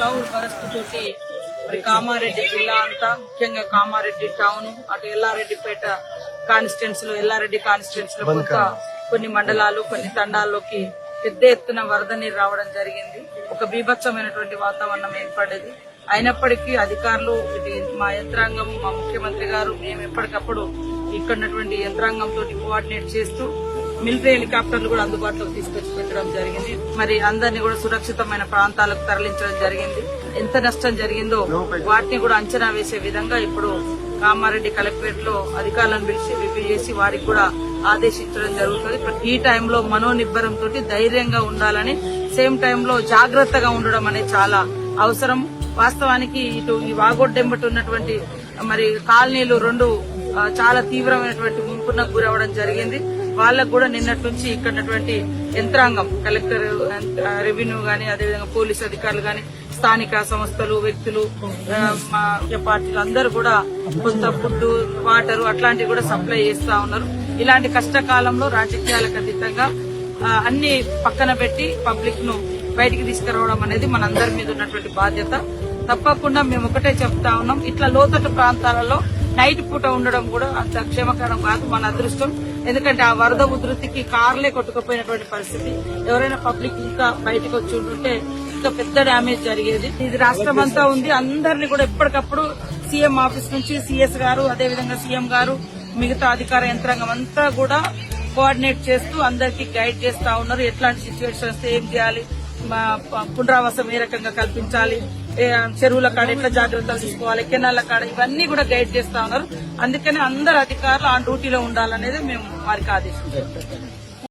విడావుల పరిస్థితి మరి కామారెడ్డి జిల్లా అంతా ముఖ్యంగా కామారెడ్డి టౌన్ అటు ఎల్లారెడ్డిపేట కాన్స్టిట్యున్సీ లో ఎల్లారెడ్డి కాన్స్టిట్యున్సీ లో కొంత కొన్ని మండలాలు కొన్ని తండాల్లోకి పెద్ద ఎత్తున వరద నీరు రావడం జరిగింది. ఒక బీభత్సమైనటువంటి వాతావరణం ఏర్పడేది అయినప్పటికీ అధికారులు ఇది మా యంత్రాంగం మా ముఖ్యమంత్రి గారు మేము ఎప్పటికప్పుడు ఇక్కడ ఉన్నటువంటి యంత్రాంగం తోటి కోఆర్డినేట్ చేస్తూ మిలిటరీ హెలికాప్టర్లు కూడా అందుబాటులోకి తీసుకొచ్చి పెట్టడం జరిగింది. మరి అందరినీ కూడా సురక్షితమైన ప్రాంతాలకు తరలించడం జరిగింది. ఎంత నష్టం జరిగిందో వాటిని కూడా అంచనా వేసే విధంగా ఇప్పుడు కామారెడ్డి కలెక్టరేట్లో అధికారులను పిలిచి రివ్యూ చేసి వారికి కూడా ఆదేశించడం జరుగుతుంది. ఈ టైంలో మనోనిబ్బరం తోటి ధైర్యంగా ఉండాలని సేమ్ టైంలో జాగ్రత్తగా ఉండడం అనేది చాలా అవసరం. వాస్తవానికి ఇటు ఈ వాగొడ్డెంబటి ఉన్నటువంటి మరి కాలనీలు రెండు చాలా తీవ్రమైనటువంటి ముంపునకు గురవడం జరిగింది. వాళ్ళకు కూడా నిన్నటి నుంచి ఇక్కడ ఉన్నటువంటి యంత్రాంగం కలెక్టర్ రెవెన్యూ గాని అదేవిధంగా పోలీస్ అధికారులు గాని స్థానిక సంస్థలు వ్యక్తులు పార్టీలు అందరూ కూడా కొంత ఫుడ్ వాటర్ అట్లాంటివి కూడా సప్లై చేస్తా ఉన్నారు. ఇలాంటి కష్టకాలంలో రాజకీయాలకు అతీతంగా అన్ని పక్కన పెట్టి పబ్లిక్ను బయటికి తీసుకురావడం అనేది మనందరి మీద ఉన్నటువంటి బాధ్యత. తప్పకుండా మేము ఒకటే చెప్తా ఉన్నాం. ఇట్లా లోతట్టు ప్రాంతాలలో నైట్ పూట ఉండడం కూడా అంత క్షేమకరం కాదు మన అదృష్టం. ఎందుకంటే ఆ వరద ఉధృతికి కార్లే కొట్టుకుపోయినటువంటి పరిస్థితి. ఎవరైనా పబ్లిక్ ఇంకా బయటకు వచ్చి ఉంటుంటే ఇంకా పెద్ద డ్యామేజ్ జరిగేది. ఇది రాష్ట్రం అంతా ఉంది. అందరిని కూడా ఎప్పటికప్పుడు సీఎం ఆఫీస్ నుంచి సీఎస్ గారు అదేవిధంగా సీఎం గారు మిగతా అధికార యంత్రాంగం అంతా కూడా కోఆర్డినేట్ చేస్తూ అందరికి గైడ్ చేస్తా ఉన్నారు. ఎట్లాంటి సిచ్యువేషన్స్ ఏం చేయాలి? పునరావాసం ఏ రకంగా కల్పించాలి? చెరువుల కాడ ఎట్లా జాగ్రత్తలు తీసుకోవాలి? కెనాల కాడ ఇవన్నీ కూడా గైడ్ చేస్తా ఉన్నారు. అందుకని అందరు అధికారులు ఆ డ్యూటీలో ఉండాలనేది మేము వారికి ఆదేశించాం.